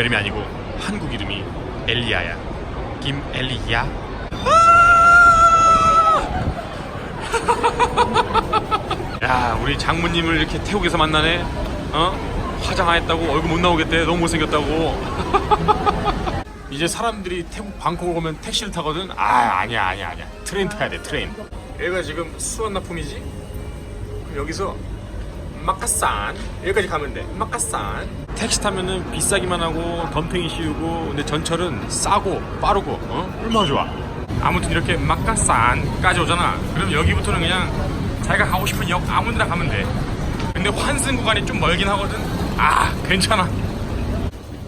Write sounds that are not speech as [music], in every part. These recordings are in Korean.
영어 이름이 아니고 한국 이름이 엘리야야. 김엘리야. 야 우리 장모님을 이렇게 태국에서 만나네? 어? 화장 안 했다고 얼굴 못 나오겠대. 너무 못생겼다고. [laughs] 이제 사람들이 태국 방콕 오면 택시를 타거든? 아 아니야 아니야 아니야. 트레인 타야 돼 트레인. 여기가 지금 수완나품이지? 그럼 여기서 마카산. 여기까지 가면 돼. 마카산. 택시 타면은 비싸기만 하고 덤탱이 씌우고 근데 전철은 싸고 빠르고 어? 얼마나 좋아? 아무튼 이렇게 마카산까지 오잖아. 그럼 여기부터는 그냥 자기가 가고 싶은 역 아무 데나 가면 돼. 근데 환승 구간이 좀 멀긴 하거든. 아 괜찮아.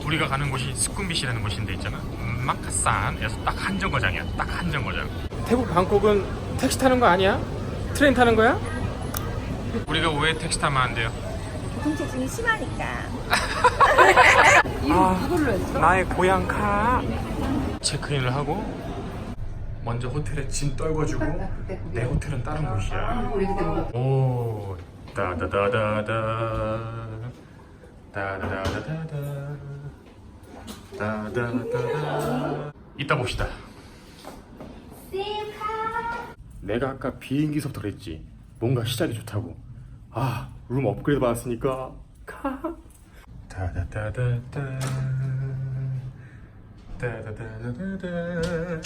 우리가 가는 곳이 스쿠미시라는 곳인데 있잖아. 마카산에서 딱 한 정거장이야. 딱 한 정거장. 태국 방콕은 택시 타는 거 아니야? 트레인 타는 거야? 우리가 왜 택시 타면 안 돼요? 교통체증이 심하니까. [laughs] 아, 나의 고향 카. 체크인을 하고 먼저 호텔에 짐 떨궈주고 [laughs] 내 호텔은 다른 곳이야. 오 따다다다다. 따다다다다 따다다다 이따 봅시다. 내가 아까 비행기서부터 그랬지 뭔가 시작이 좋다고. 아 룸 업그레이드 받았으니까. 카 따다다다다 따다다다다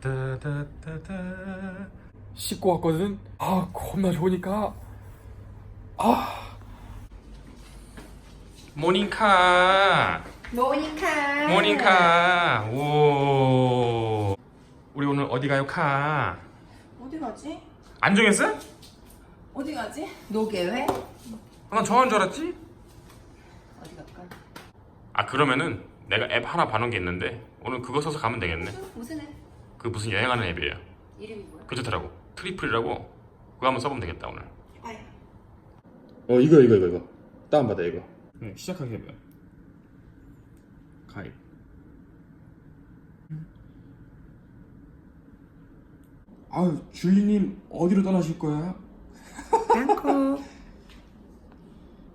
따다다다 씻고 왔거든. 아 겁나 좋으니까. 아. 모닝카. 모니카. 모닝카. 오. 우리 오늘 어디 가요 카? 어디 가지? 안 정했어? 어디 가지? 노계회? 난 정한 줄 알았지? 어디 갈까? 아 그러면은 내가 앱 하나 봐놓은 게 있는데 오늘 그거 써서 가면 되겠네 무슨 애? 그 무슨 여행하는 앱이에요 이름이 뭐야? 괜찮더라고 트리플이라고 그거 한번 써보면 되겠다 오늘. 어 이거 이거 이거 이거 다운받아 이거 네, 시작하게 해봐요 가입 아유 줄리님 어디로 떠나실 거야? 방콕.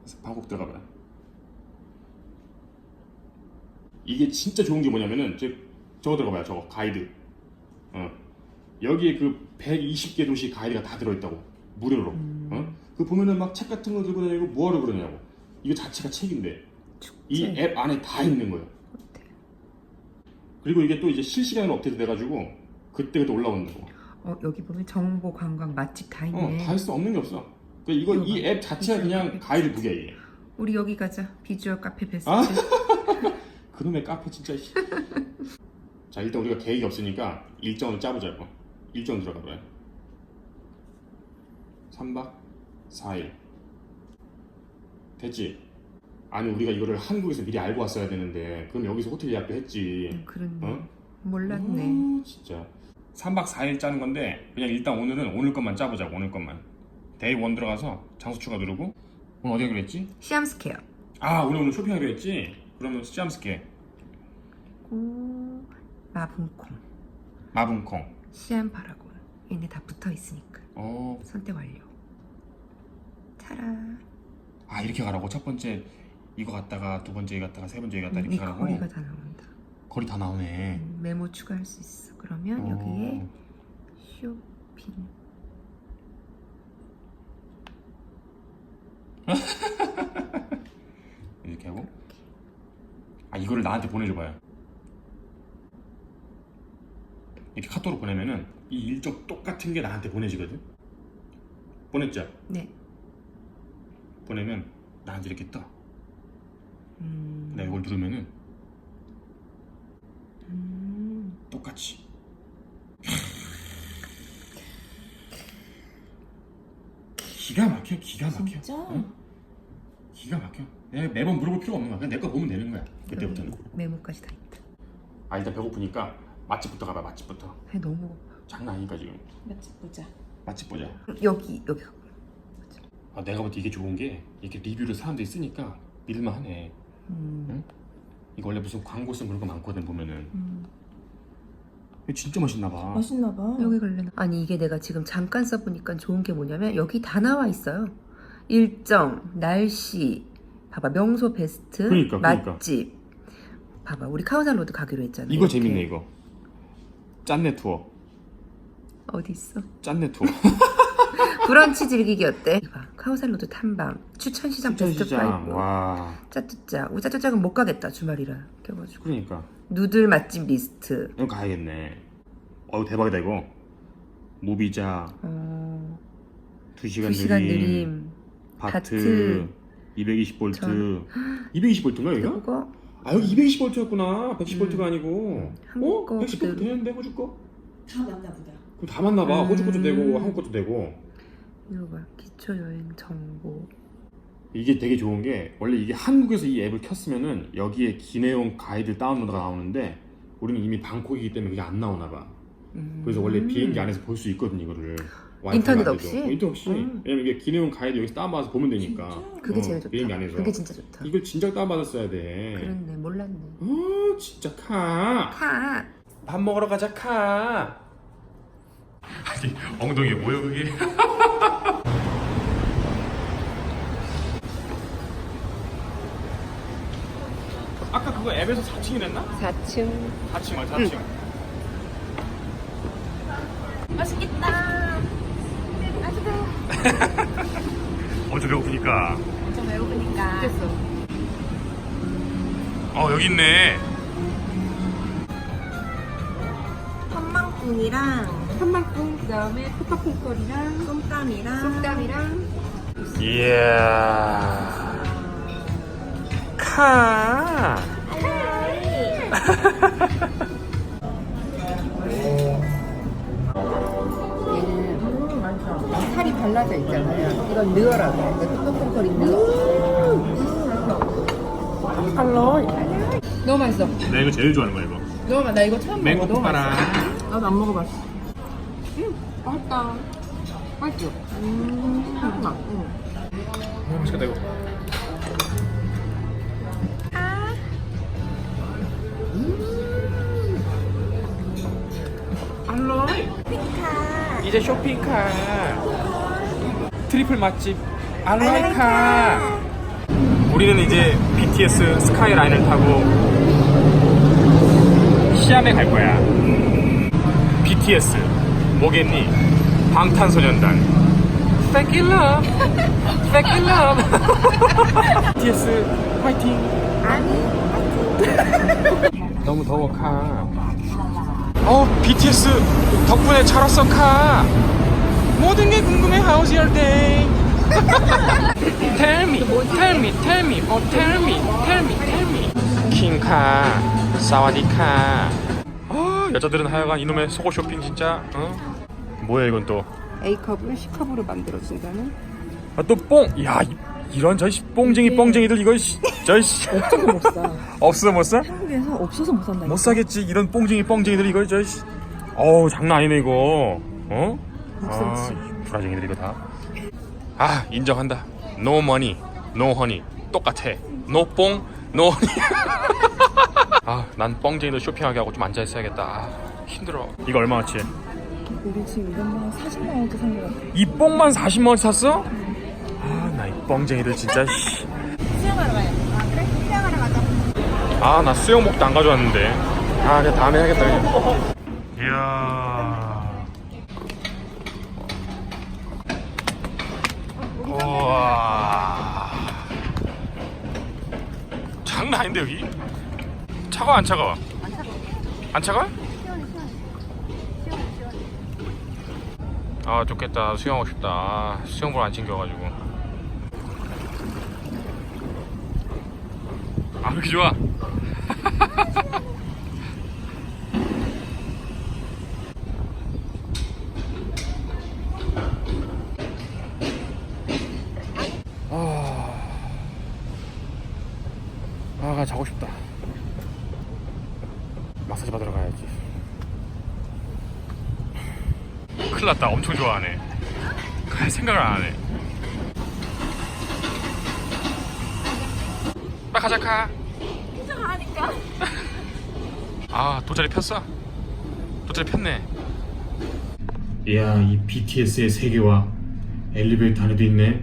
그래서 방콕 들어가봐요. 이게 진짜 좋은 게 뭐냐면은 저, 저거 들어가봐요 저거 가이드. 어. 여기에 그 120개 도시 가이드가 다 들어있다고 무료로. 어? 그 보면은 막 책 같은 거 들고 다니고 뭐하러 그러냐고. 이거 자체가 책인데 이 앱 안에 다 있는 거예요. 그리고 이게 또 이제 실시간으로 업데이트 돼가지고 그때 그때 올라온다고 어, 여기 보면 정보 관광 맛집 다 있네. 어, 다 있어 없는 게 없어 그 이거 이 앱 자체가 그냥 가이드 북이야 우리 여기 가자. 비주얼 카페 베스트. 아? [laughs] 그놈의 카페 진짜 씨. [laughs] 자 일단 우리가 계획이 없으니까 일정을 짜보자고 일정 들어가봐요 3박 4일 됐지? 아니 우리가 이거를 한국에서 미리 알고 왔어야 되는데 그럼 여기서 호텔 예약도 했지 음, 그렇네. 어? 몰랐네. 음, 진짜 3박 4일 짜는 건데 그냥 일단 오늘은 오늘 것만 짜보자고 오늘 것만 데이 원 들어가서 장소 추가 누르고 오늘 어디가 그랬지? 시암스퀘어. 아 우리 오늘 쇼핑하기로 했지? 그러면 시암스케 오, 마분콩, 마분콩 시암 파라곤. 얘네 다 붙어 있으니까 어, 선택 완료. 차라. 아 이렇게 가라고 첫 번째 이거 갔다가 두 번째 갔다가 세 번째 갔다가 이 이렇게 가라고 거리가 다 나온다. 거리 다 나오네 음, 메모 추가할 수 있어. 그러면 어. 여기에 쇼핑. [laughs] 이렇게 하고 아 이거를 나한테 보내줘봐요 이렇게 카톡으로 보내면은 이 일정 똑같은 게 나한테 보내지거든 보냈죠? 네. 보내면 나한테 이렇게 떠 음, 내가 이걸 누르면은 음, 똑같이 기가 막혀 기가 막혀 진짜? 응? 기가 막혀 내가 매번 물어볼 필요가 없는 거야 그냥 내 거 보면 되는 거야 그때부터는 메모까지 다 있다. 아 일단 배고프니까 맛집부터 가봐 맛집부터 아, 너무. 장난 아니니까 지금 맛집 보자. 맛집 보자 여기 여기. 아, 내가 볼 때 이게 좋은 게 이렇게 리뷰를 사람들이 쓰니까 믿을만하네 음. 이거 원래 무슨 광고 쓴 그런 거 많거든 보면은. 음. 진짜 맛있나 봐. 맛있나 봐. 여기 걸려나? 아니 이게 내가 지금 잠깐 써보니까 좋은 게 뭐냐면 여기 다 나와 있어요. 일정, 날씨, 봐봐 명소 베스트, 그러니까, 그러니까. 맛집. 봐봐 우리 카오살로드 가기로 했잖아. 이거 이렇게. 재밌네 이거. 짠내 투어. 어디 있어? 짠내 투어. [laughs] 브런치 즐기기 어때? 봐 카오살로드 탐방 추천 시장 베스트 시장. 5. 와. 짜뚜짜. 우리 짜뚜짝은 못 가겠다 주말이라. 껴가지고. 그러니까 누들 맛집 리스트. 이거 가야겠네. 어우 대박이다 이거. 무비자 어, 2시간, 2시간 느림, 느림. 바트, 바트. 220V. 전. 220V인가 여기가? 그거 아 여기 220V였구나. 110V가 아니고. 한국 어? 거 110V 그대로. 되는데 호주 거? 다 맞나 보다. 그럼 다 맞나 봐. 음. 호주 것도 되고 한국 것도 되고. 이거 봐 기초 여행 정보. 이게 되게 좋은 게 원래 이게 한국에서 이 앱을 켰으면은 여기에 기내용 가이드 다운로드가 나오는데 우리는 이미 방콕이기 때문에 그게 안 나오나 봐. 음. 그래서 원래 비행기 안에서 볼 수 있거든 이거를. 인터넷 안 없이? 어, 인터넷 없이. 음. 왜냐면 이게 기내용 가이드 여기서 다운받아서 보면 되니까. 진짜? 그게 어, 제일 좋다. 비행기 안에서. 그게 진짜 좋다. 이걸 진작 다운받았어야 돼. 그렇네 몰랐네. 어 진짜 카. 카. 밥 먹으러 가자 카. 아니 엉덩이에 뭐야 그게? [laughs] 아까 그거 앱에서 4층이랬나? 4층. 4층 맞아 4층. 맛있겠다. [laughs] 엄청 배고프니까. 좀 배고프니까. 됐어. 어 여기 있네. 한망꿍이랑 한방울 그다음에 포카퐁걸이랑 쏨땀이랑 ส้ม땀이랑 이야. 카. 얘는 살이 발라져 있잖아요. 이건 느어라고 해. 근데 포카퐁걸이 느어. 알로이. 너무 맛있어. 나 이거 제일 좋아하는 거야 이거. 너무 맛. 나 이거 처음 먹어. 맹고 너무. 맛있어. 나도 안 먹어봤어. 음, 맛있다. 맛있죠? 음, 맛있다. 음. 어, 맛있겠다 이거. 알로이. 이제 쇼핑카. 트리플 맛집 알로이카. 우리는 이제 BTS 스카이라인을 타고 시암에 갈 거야. BTS 뭐겠니? 방탄소년단. Fake in love, fake in love. [laughs] BTS 파이팅. 아니. [laughs] 너무 더워 카. 어 BTS 덕분에 잘 왔어 카. 모든 게 궁금해 How's your day? tell me, tell me, tell me, oh tell me, tell me, tell me. 킹카, 사와디카. 아 여자들은 하여간 이놈의 속옷 쇼핑 진짜. 어? 뭐야 이건 또? A컵을 C컵으로 만들어준다는? 아 또 뽕! 야 이, 런 저 씨 뽕쟁이 뽕쟁이들 이거 씨, 저 씨 [laughs] 없어서 못 사. 없어 못 사? 한국에서 없어서 못 산다. 못 사겠지 이런 뽕쟁이 뽕쟁이들 이거 저 씨 어우 장난 아니네 이거 어? 아 불화쟁이들 이거 다 아 인정한다 no money no honey 똑같아 no 뽕 no honey [laughs] 아난 뽕쟁이들 쇼핑하게 하고 좀 앉아 있어야겠다 아, 힘들어 이거 얼마어치? 우리 지금 이것만 40만 원대 산것 같아. 이 뽕만 40만 원 샀어? 아 뽕쟁이들 진짜 씨. 수영하러 가요. 아 그래? 수영하러 가자. 아 나 수영복도 안 가져왔는데 아 그냥 다음에 해야겠다 그냥. 이야 우와 장난 아닌데 여기 차가워 안 차가워? 안 차가워? 아 좋겠다 수영하고 싶다 아, 수영복 안 챙겨가지고 아 그렇게 좋아? [laughs] 아. 자고 싶다. 마사지 받으러 가야지. 큰일 났다. 엄청 좋아하네. 갈 생각을 안 빨리 가자 가. 하니까. 아 돗자리 폈어? 돗자리 폈네. 이야 이 BTS의 세계와 엘리베이터 안에도 있네.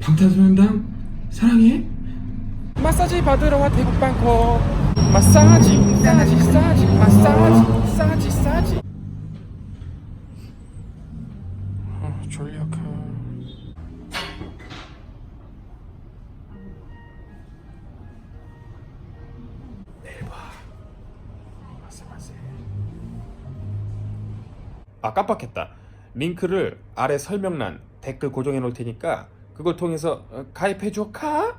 방탄소년단 사랑해. 마사지 받으러 와 대국 방콕. 마사지 마사지 마사지 마사지 마사지 마사지. 아 졸려. 내 아 깜빡했다. 링크를 아래 설명란 댓글 고정해 놓을 테니까 그걸 통해서 어, 가입해 줘 카.